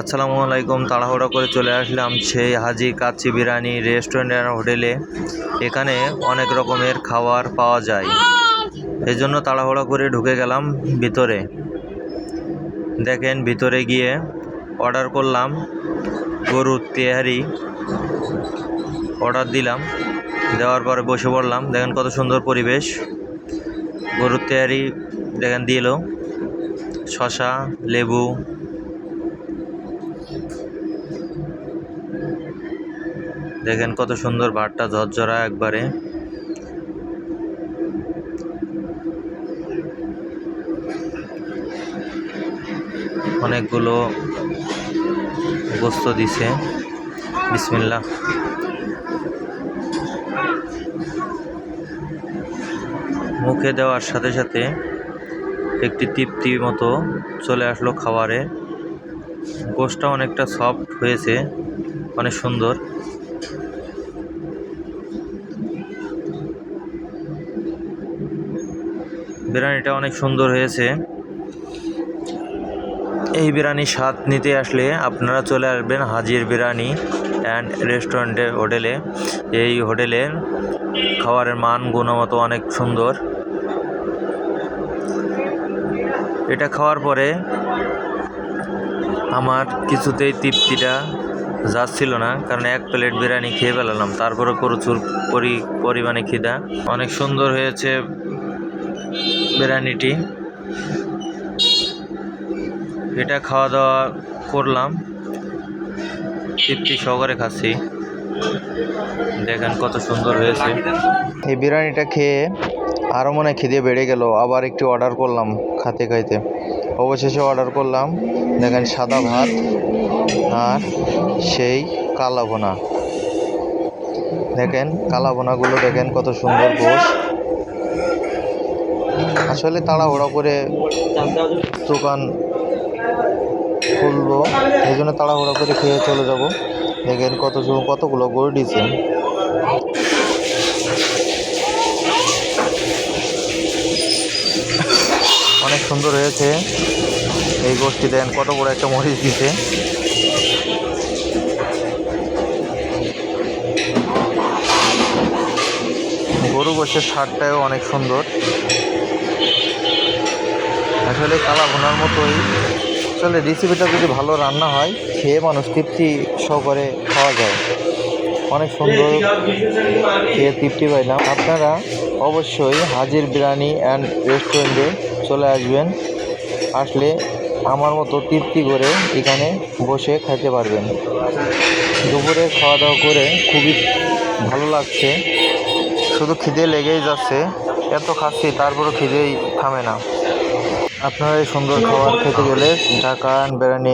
আসসালামু আলাইকুম, তাড়াহুড়া করে চলে আসলাম সেই হাজি কাচ্চি বিরিয়ানি রেস্টুরেন্ট অ্যান্ড হোটেলে। এখানে অনেক রকমের খাবার পাওয়া যায়। এই জন্য তাড়াহুড়ো করে ঢুকে গেলাম ভিতরে। দেখেন, ভিতরে গিয়ে অর্ডার করলাম, গরুর তেহারি। অর্ডার দিলাম, দেওয়ার পরে বসে পড়লাম। দেখেন কত সুন্দর পরিবেশ। গরুর তেহারি, দেখেন দিল শশা লেবু দেখেন কত সুন্দর ভাতটা ঝরঝরা একবারে। অনেকগুলো গোস্ত দিছে। বিসমিল্লাহ। মুখে দেওয়ার সাথে সাথে একটি তৃপ্তি মতো চলে আসলো খাবারে। গোশটা অনেকটা সফট হয়েছে, অনেক সুন্দর। বিরিয়ানিটা অনেক সুন্দর হয়েছে। এই বিরিয়ানির স্বাদ নিতে আসলে আপনারা চলে আসবেন হাজির বিরিয়ানি অ্যান্ড রেস্টুরেন্টে হোটেলে। এই হোটেলের খাবারের মান, গুণগত অনেক সুন্দর। এটা খাওয়ার পরে আমার কিছুতেই তৃপ্তিটা যাচ্ছিল না, কারণ এক প্লেট বিরিয়ানি খেয়ে ফেলালাম। তারপরে প্রচুর পরি, পরিমাণে খিদা। অনেক সুন্দর হয়েছে বিরিয়ানিটি এটা খাওয়া দাওয়া করলাম। তৃপ্তি সহকারে খাচ্ছি। দেখেন কত সুন্দর হয়েছে। এই বিরিয়ানিটা খেয়ে আরও মনে খিদে বেড়ে গেল, আবার একটু অর্ডার করলাম খাতে খাইতে। অবশেষে অর্ডার করলাম, দেখেন সাদা ভাত আর সেই কালা ভোনা দেখেন কালা ভোনাগুলো দেখেন কত সুন্দর গোশ। আসলে তাড়াহুড়া করে দোকান খুলবো। এই জন্য তাড়াহুড়া করে খেয়ে চলে যাব। দেখেন কত কতগুলো গরু দিয়েছে অনেক সুন্দর হয়েছে। এই গোষ্ঠী দেন কত বড় একটা মরিচ দিছে। গরু গোষ্ঠের সারটাও অনেক সুন্দর। আসলে কালা ভোনার মতোই। আসলে রেসিপিটা যদি ভালো রান্না হয়, খেয়ে মানুষ তৃপ্তি সহকারে খাওয়া যায়। অনেক সুন্দর খেয়ে তৃপ্তি পাইলাম। আপনারা অবশ্যই হাজির বিরিয়ানি অ্যান্ড রেস্টুরেন্টে চলে আসবেন। আসলে আমার মতো তৃপ্তি করে এখানে বসে খাইতে পারবেন। দুপুরে খাওয়া দাওয়া করে খুবই ভালো লাগছে। শুধু খিদে লেগেই যাচ্ছে। এত খাচ্ছি, তারপরও খিদেই থামে না। আপনারা এই সুন্দর খাবার খেতে গেলে ঢাকা বিরিয়ানি